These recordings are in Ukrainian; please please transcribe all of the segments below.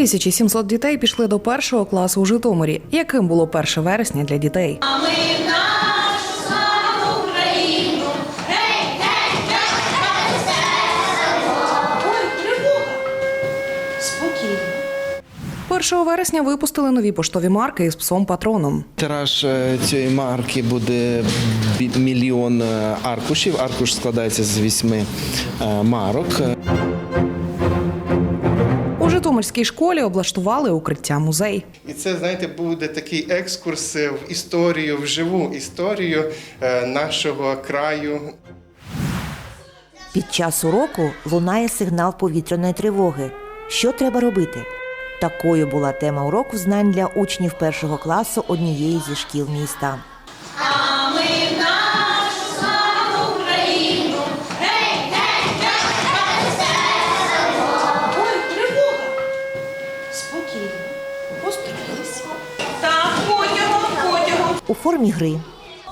2700 дітей пішли до першого класу у Житомирі. Яким було 1 вересня для дітей? Спокійно. 1 вересня випустили нові поштові марки із псом патроном. Тираж е, цієї марки буде мільйон е, аркушів. Аркуш складається з вісьми е, марок. У Житомирській школі облаштували укриття музей. І це, знаєте, буде такий екскурс в історію, в живу історію е, нашого краю. Під час уроку лунає сигнал повітряної тривоги. Що треба робити? Такою була тема уроку знань для учнів першого класу однієї зі шкіл міста. У формі гри,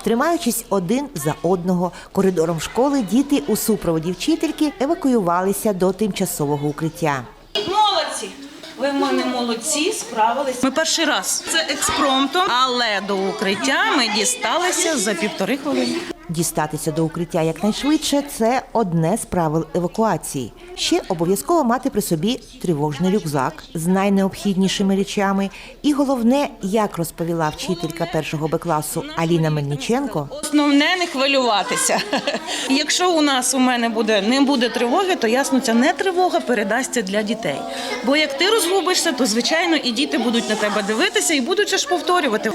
тримаючись один за одного коридором школи, діти у супроводі вчительки евакуювалися до тимчасового укриття. Молодці! Ви в мене молодці, справилися. Ми перший раз. Це експромтом, але до укриття ми дісталися за півтори хвилини. Дістатися до укриття якнайшвидше це одне з правил евакуації. Ще обов'язково мати при собі тривожний рюкзак з найнеобхіднішими речами. І головне, як розповіла вчителька першого Б класу Аліна Мельниченко, Основне не хвилюватися. Якщо у нас у мене буде не буде тривоги, то ясно, ця не тривога передасться для дітей. Бо як ти розгубишся, то звичайно і діти будуть на тебе дивитися і будуть ж повторювати.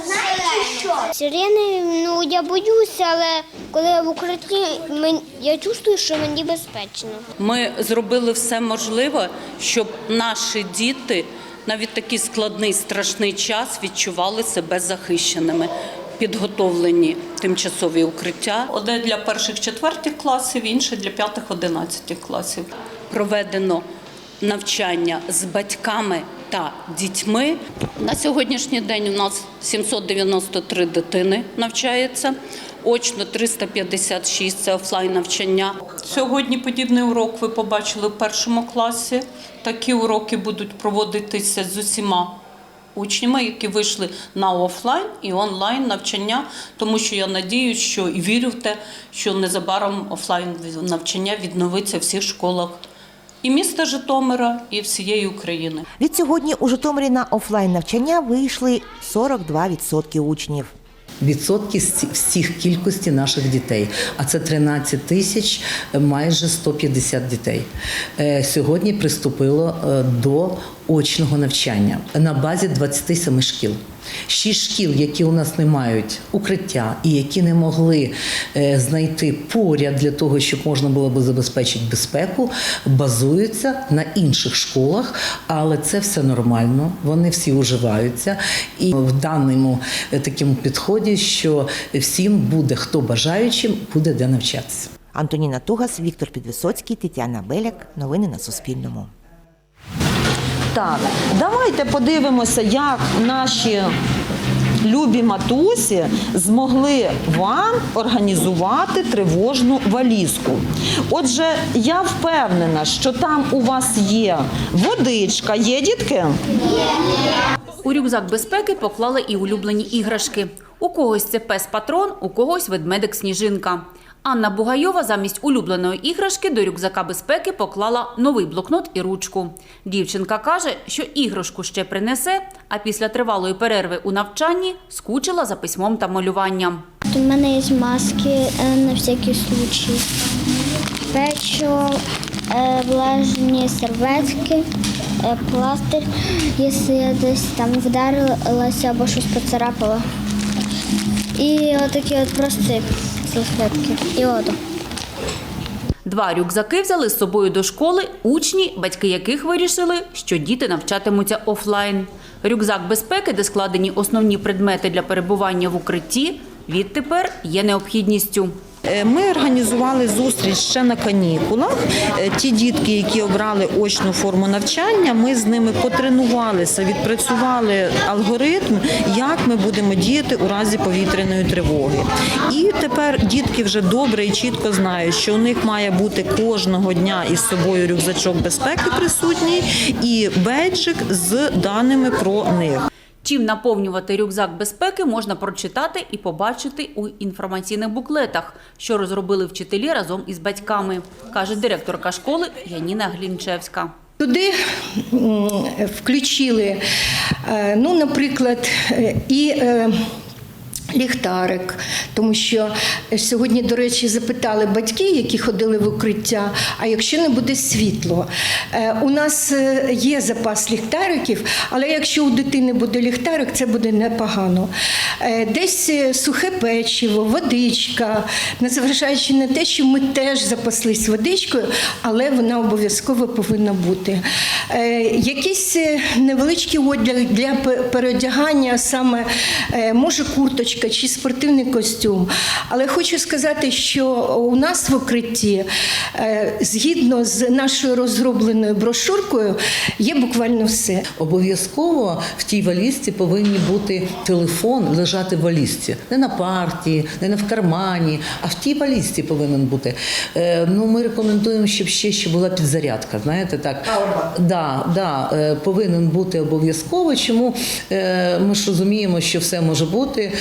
Сирени, ну я боюся, але коли я в укритті, я чувствую, що мені безпечно. Ми зробили все можливе, щоб наші діти навіть такий складний страшний час відчували себе захищеними. Підготовлені тимчасові укриття. Одне для перших четвертих класів, інше для п'ятих одинадцятих класів. Проведено навчання з батьками та дітьми. На сьогоднішній день у нас 793 дитини навчається. Очно 356 – це офлайн навчання. Сьогодні подібний урок ви побачили в першому класі. Такі уроки будуть проводитися з усіма учнями, які вийшли на офлайн і онлайн навчання, тому що я надію, що і вірю в те, що незабаром офлайн навчання відновиться в всіх школах і міста Житомира, і всієї України. відсьогодні у Житомирі на офлайн навчання вийшли 42% учнів. Відсотки з всіх кількості наших дітей, а це 13 тисяч майже 150 дітей. Е, Сьогодні приступило е, до очного навчання на базі 27 шкіл. Шість шкіл, які у нас не мають укриття і які не могли е, знайти поряд для того, щоб можна було би забезпечити безпеку, базуються на інших школах, але це все нормально. Вони всі уживаються. І в даному е, такому підході, що всім буде хто бажаючим, буде де навчатися. Антоніна Тугас, Віктор Підвисоцький, Тетяна Беляк. Новини на Суспільному. Так, давайте подивимося, як наші любі матусі змогли вам організувати тривожну валізку. Отже, я впевнена, що там у вас є водичка, є дітки? У рюкзак безпеки поклали і улюблені іграшки. У когось це пес патрон, у когось ведмедик сніжинка. Анна Бугайова замість улюбленої іграшки до рюкзака безпеки поклала новий блокнот і ручку. Дівчинка каже, що іграшку ще принесе, а після тривалої перерви у навчанні скучила за письмом та малюванням. У мене є маски е, на всякий случай. Печо, е, влажні серветки, е, пластир, якщо я десь там вдарилася або щось поцарапала. І отакі от прості салфетки. І воду. Два рюкзаки взяли з собою до школи учні, батьки яких вирішили, що діти навчатимуться офлайн. Рюкзак безпеки, де складені основні предмети для перебування в укритті, відтепер є необхідністю. Е, Ми організували зустріч ще на канікулах. Е, Ті дітки, які обрали очну форму навчання, ми з ними потренувалися, відпрацювали алгоритм, як ми будемо діяти у разі повітряної тривоги. І тепер дітки вже добре і чітко знають, що у них має бути кожного дня із собою рюкзачок безпеки присутній і бейджик з даними про них. Чим наповнювати рюкзак безпеки можна прочитати і побачити у інформаційних буклетах, що розробили вчителі разом із батьками, каже директорка школи Яніна Глінчевська. Туди включили, е, ну, наприклад, е, і е, ліхтарик, тому що сьогодні, до речі, запитали батьки, які ходили в укриття, а якщо не буде світло. Е, У нас е, є запас ліхтариків, але якщо у дитини буде ліхтарик, це буде непогано. Е, Десь е, сухе печиво, водичка, незважаючи на те, що ми теж запаслись водичкою, але вона обов'язково повинна бути. Е, Якийсь е, невеличкий одяг для переодягання, саме е, може курточка чи спортивний костюм. Але хочу сказати, що у нас в укритті, е, згідно з нашою розробленою брошуркою, є буквально все. Обов'язково в тій валізці повинні бути телефон лежати в валізці. Не на парті, не на в кармані, а в тій валізці повинен бути. Е, ну, ми рекомендуємо, щоб ще, ще була підзарядка. Знаєте, так. Да, да, е, повинен бути обов'язково. Чому ми ж розуміємо, що все може бути,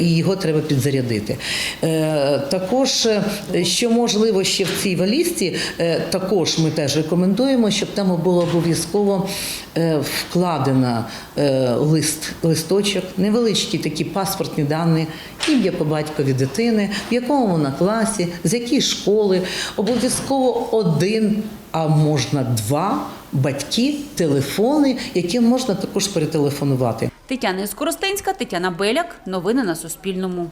і його треба підзарядити. Е, також, е, що можливо ще в цій валізці, е, також ми теж рекомендуємо, щоб там було обов'язково е, вкладена е, лист, листочок, невеличкі такі паспортні дані, ім'я по батькові дитини, в якому вона класі, з якої школи, обов'язково один, а можна два батьки, телефони, яким можна також перетелефонувати. Тетяна Скоростенська, Тетяна Беляк. Новини на Суспільному.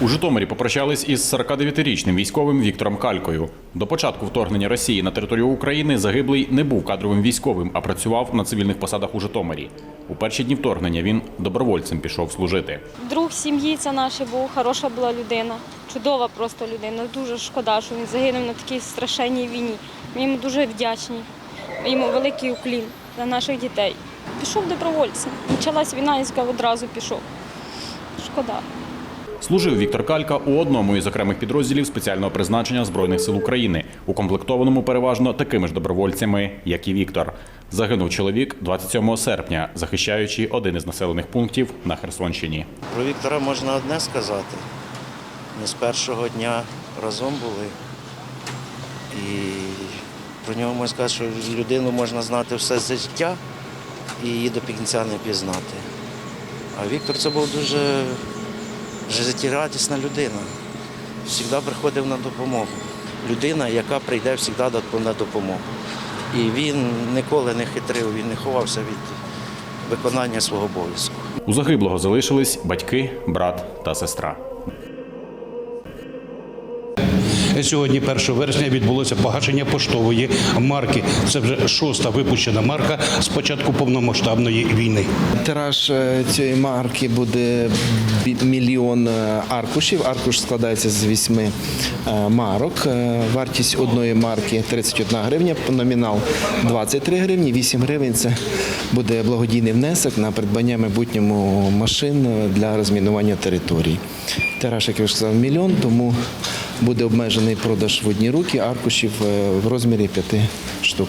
У Житомирі попрощались із 49-річним військовим Віктором Калькою. До початку вторгнення Росії на територію України загиблий не був кадровим військовим, а працював на цивільних посадах у Житомирі. У перші дні вторгнення він добровольцем пішов служити. Друг сім'ї це наш був, хороша була людина, чудова просто людина. Дуже шкода, що він загинув на такій страшенній війні. Ми йому дуже вдячні. Йому великий уклін за наших дітей. Пішов добровольцем. Почалась війна і сказав, одразу пішов. Шкода. Служив Віктор Калька у одному із окремих підрозділів спеціального призначення Збройних сил України, укомплектованому переважно такими ж добровольцями, як і Віктор. Загинув чоловік 27 серпня, захищаючи один із населених пунктів на Херсонщині. Про Віктора можна одне сказати. Ми з першого дня разом були. І про нього можна сказати, що людину можна знати все життя і її до кінця не пізнати. А Віктор це був дуже життєрадісна людина. Завжди приходив на допомогу. Людина, яка прийде завжди на допомогу. І він ніколи не хитрив, він не ховався від виконання свого обов'язку. У загиблого залишились батьки, брат та сестра. Сьогодні, 1 вересня, відбулося погашення поштової марки. Це вже шоста випущена марка з початку повномасштабної війни. Тираж е, цієї марки буде мільйон е, аркушів. Аркуш складається з вісьми е, марок. Е, Вартість одної марки 31 гривня, номінал 23 гривні, 8 гривень це буде благодійний внесок на придбання майбутньому машин е, для розмінування територій. Тираж, як я вже сказав, мільйон, тому буде обмежений продаж в одні руки аркушів е, в розмірі п'яти штук.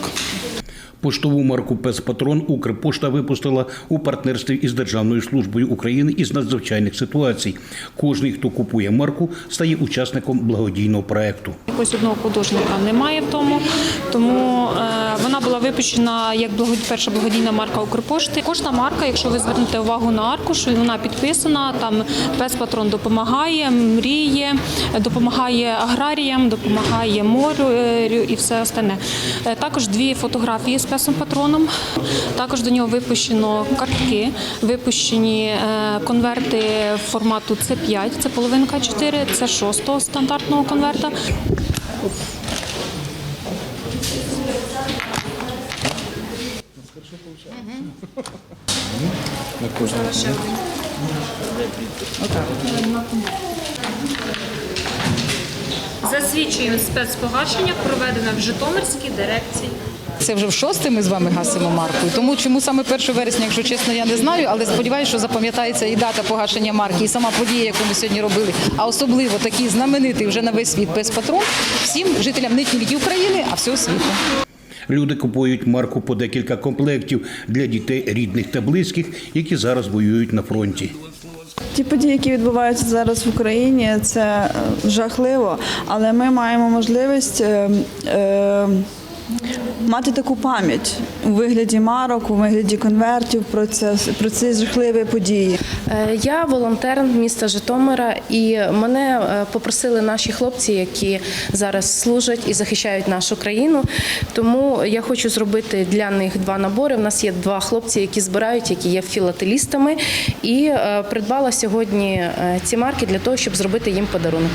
Поштову марку «Пес-Патрон» Укрпошта випустила у партнерстві із Державною службою України із надзвичайних ситуацій. Кожний, хто купує марку, стає учасником благодійного проекту. Якось одного художника немає в тому, тому е, вона була випущена як перша благодійна марка Укрпошти. Кожна марка, якщо ви звернете увагу на аркуш, вона підписана. Там пес патрон допомагає, мріє, допомагає аграріям, допомагає морю е, і все остальне. Е, Також дві фотографії з песом патроном. Також до нього випущено картки, випущені е, конверти формату С5, це половинка 4, це 6 стандартного конверта. На кожному. Засвідчую спецпогашення, проведене в Житомирській дирекції. Це вже в шосте ми з вами гасимо марку. Тому чому саме 1 вересня, якщо чесно, я не знаю, але сподіваюся, що запам'ятається і дата погашення марки, і сама подія, яку ми сьогодні робили. А особливо такий знаменитий вже на весь світ пес-патрон всім жителям не тільки України, а всього світу. Люди купують марку по декілька комплектів для дітей рідних та близьких, які зараз воюють на фронті. Ті події, які відбуваються зараз в Україні, це е, жахливо, але ми маємо можливість е, е, мати таку пам'ять у вигляді марок, у вигляді конвертів про це про ці жахливі події. Е, Я волонтер міста Житомира, і мене е, попросили наші хлопці, які зараз служать і захищають нашу країну. Тому я хочу зробити для них два набори. У нас є два хлопці, які збирають, які є філателістами, і е, придбала сьогодні ці марки для того, щоб зробити їм подарунок.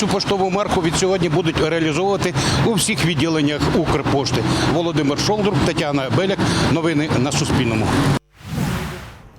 Цю поштову марку від сьогодні будуть реалізовувати у всіх відділеннях Укрпошти. Володимир Шолдрук, Тетяна Беляк. Новини на Суспільному.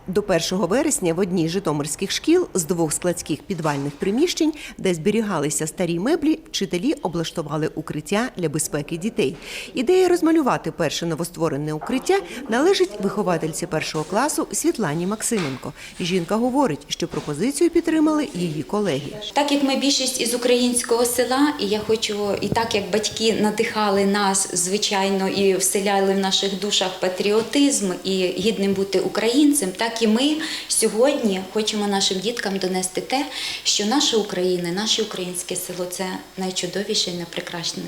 До 1 вересня в одній з житомирських шкіл з двох складських підвальних приміщень, де зберігалися старі меблі, вчителі облаштували укриття для безпеки дітей. Ідея розмалювати перше новостворене укриття належить виховательці першого класу Світлані Максименко. Жінка говорить, що пропозицію підтримали її колеги. Так як ми більшість із українського села, і я хочу, і так як батьки надихали нас, звичайно, і вселяли в наших душах патріотизм і гідним бути українцем, так і ми сьогодні хочемо нашим діткам донести те, що наша Україна, наше українське село це найчудовіше і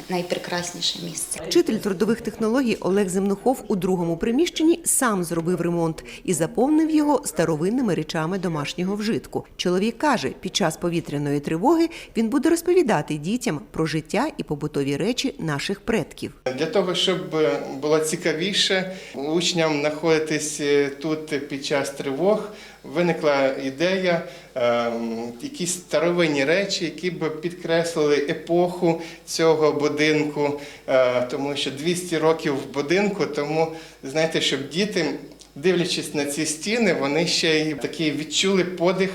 найпрекрасніше місце. Вчитель трудових технологій Олег Земнухов у другому приміщенні сам зробив ремонт і заповнив його старовинними речами домашнього вжитку. Чоловік каже, під час повітряної тривоги він буде розповідати дітям про життя і побутові речі наших предків. Для того, щоб е, було цікавіше учням знаходитись е, тут під час тривог, виникла ідея ем, якісь старовинні речі, які б підкреслили епоху цього будинку, е, тому що 200 років будинку, тому знаєте, щоб діти, дивлячись на ці стіни, вони ще й такий відчули подих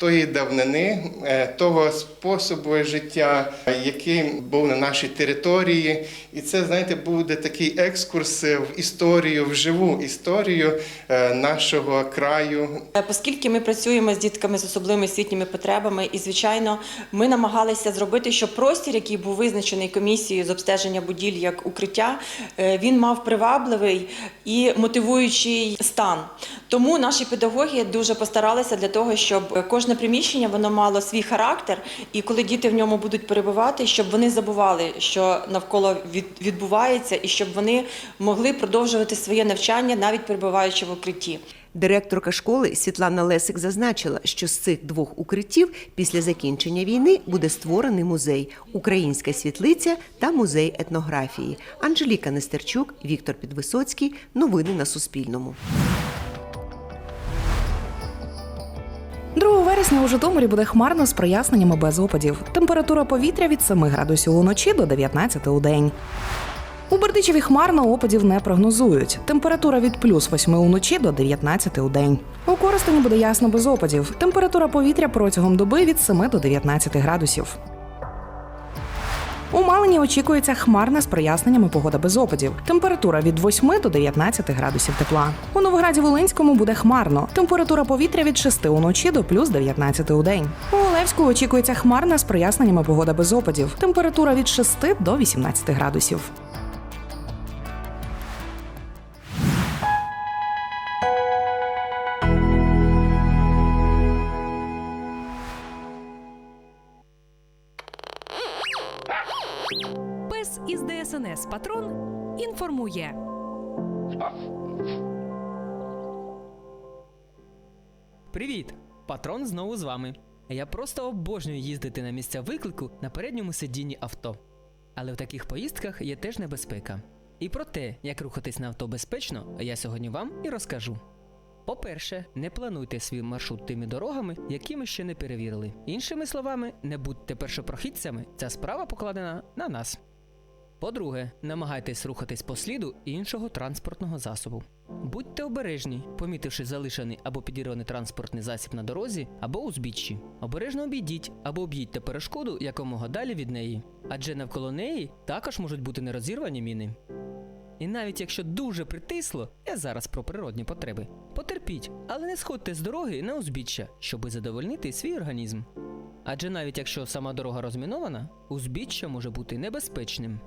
тої давнини, е, того способу життя, який був на нашій території. І це, знаєте, буде такий екскурс в історію, в живу історію е, нашого краю. Е, Оскільки ми працюємо з дітками з особливими освітніми потребами, і звичайно, ми намагалися зробити, щоб простір, який був визначений комісією з обстеження будівель як укриття, він мав привабливий і мотивуючий стан. Тому наші педагоги дуже постаралися для того, щоб кожне приміщення воно мало свій характер, і коли діти в ньому будуть перебувати, щоб вони забували, що навколо від- відбувається, і щоб вони могли продовжувати своє навчання, навіть перебуваючи в укритті. Директорка школи Світлана Лесик зазначила, що з цих двох укриттів після закінчення війни буде створений музей Українська світлиця та музей етнографії. Анжеліка Нестерчук, Віктор Підвисоцький. Новини на Суспільному. 2 вересня у Житомирі буде хмарно з проясненнями без опадів. Температура повітря від 7 градусів уночі до 19 у день. У Бердичеві хмарно опадів не прогнозують. Температура від плюс 8 уночі до 19 у день. У Коростені буде ясно без опадів. Температура повітря протягом доби від 7 до 19 градусів. У Малині очікується хмарна з проясненнями погода без опадів. Температура від 8 до 19 градусів тепла. У Новограді Волинському буде хмарно. Температура повітря від 6 уночі до плюс 19 у день. У Олевську очікується хмарна з проясненнями погода без опадів. Температура від 6 до 18 градусів. Інформує. Привіт! Патрон знову з вами. Я просто обожнюю їздити на місця виклику на передньому сидінні авто. Але в таких поїздках є теж небезпека. І про те, як рухатись на авто безпечно, я сьогодні вам і розкажу. По-перше, не плануйте свій маршрут тими дорогами, які ми ще не перевірили. Іншими словами, не будьте першопрохідцями, ця справа покладена на нас. По-друге, намагайтесь рухатись по сліду іншого транспортного засобу. Будьте обережні, помітивши залишений або підірваний транспортний засіб на дорозі або узбіччі. Обережно обійдіть або об'їдьте перешкоду якомога далі від неї, адже навколо неї також можуть бути нерозірвані міни. І навіть якщо дуже притисло, я зараз про природні потреби. Потерпіть, але не сходьте з дороги на узбіччя, щоби задовольнити свій організм. Адже навіть якщо сама дорога розмінована, узбіччя може бути небезпечним.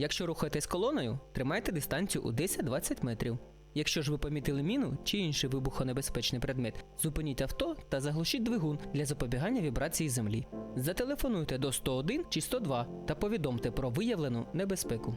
Якщо рухаєтесь колоною, тримайте дистанцію у 10-20 метрів. Якщо ж ви помітили міну чи інший вибухонебезпечний предмет, зупиніть авто та заглушіть двигун для запобігання вібрації землі. Зателефонуйте до 101 чи 102 та повідомте про виявлену небезпеку.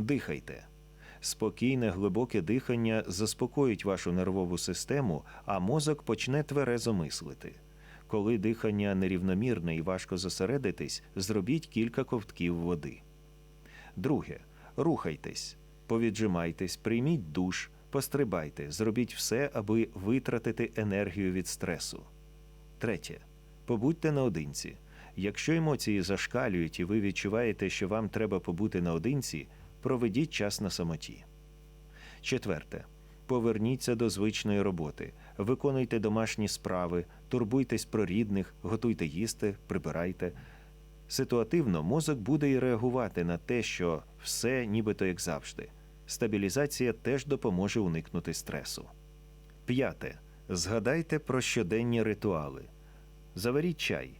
Дихайте. Спокійне глибоке дихання заспокоїть вашу нервову систему, а мозок почне тверезо мислити. Коли дихання нерівномірне і важко зосередитись, зробіть кілька ковтків води. Друге. Рухайтесь, повіджимайтесь, прийміть душ, пострибайте, зробіть все, аби витратити енергію від стресу. Третє. Побудьте наодинці. Якщо емоції зашкалюють і ви відчуваєте, що вам треба побути наодинці, проведіть час на самоті. Четверте. Поверніться до звичної роботи, виконуйте домашні справи, турбуйтесь про рідних, готуйте їсти, прибирайте. Ситуативно мозок буде і реагувати на те, що все нібито як завжди. Стабілізація теж допоможе уникнути стресу. П'яте. Згадайте про щоденні ритуали. Заваріть чай,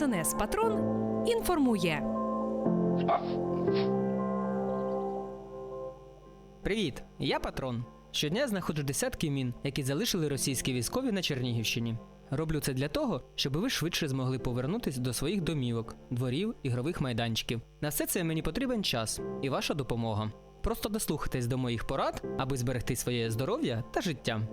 ДСНС Патрон інформує. Привіт, я патрон. Щодня знаходжу десятки мін, які залишили російські військові на Чернігівщині. Роблю це для того, щоб ви швидше змогли повернутись до своїх домівок, дворів, ігрових майданчиків. На все це мені потрібен час і ваша допомога. Просто дослухайтесь до моїх порад, аби зберегти своє здоров'я та життя.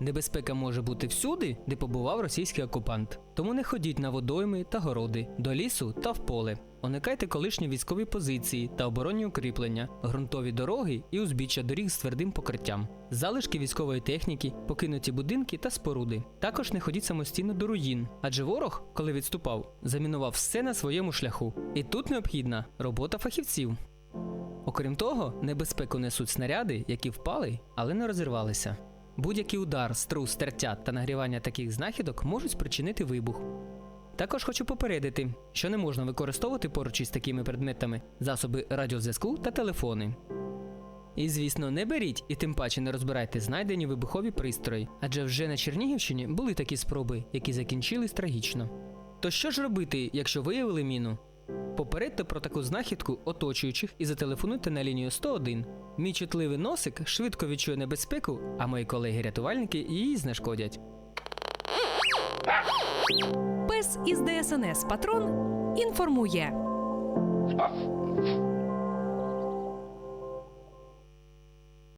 Небезпека може бути всюди, де побував російський окупант. Тому не ходіть на водойми та городи, до лісу та в поле. Уникайте колишні військові позиції та оборонні укріплення, ґрунтові дороги і узбіччя доріг з твердим покриттям, залишки військової техніки, покинуті будинки та споруди. Також не ходіть самостійно до руїн, адже ворог, коли відступав, замінував все на своєму шляху. І тут необхідна робота фахівців. Окрім того, небезпеку несуть снаряди, які впали, але не розірвалися. Будь-який удар, струс, тертя та нагрівання таких знахідок можуть спричинити вибух. Також хочу попередити, що не можна використовувати поруч із такими предметами засоби радіозв'язку та телефони. І звісно, не беріть і тим паче не розбирайте знайдені вибухові пристрої, адже вже на Чернігівщині були такі спроби, які закінчились трагічно. То що ж робити, якщо виявили міну? Попередьте про таку знахідку оточуючих і зателефонуйте на лінію 101. Мій чутливий носик швидко відчує небезпеку, а мої колеги-рятувальники її знешкодять. Пес із ДСНС Патрон інформує.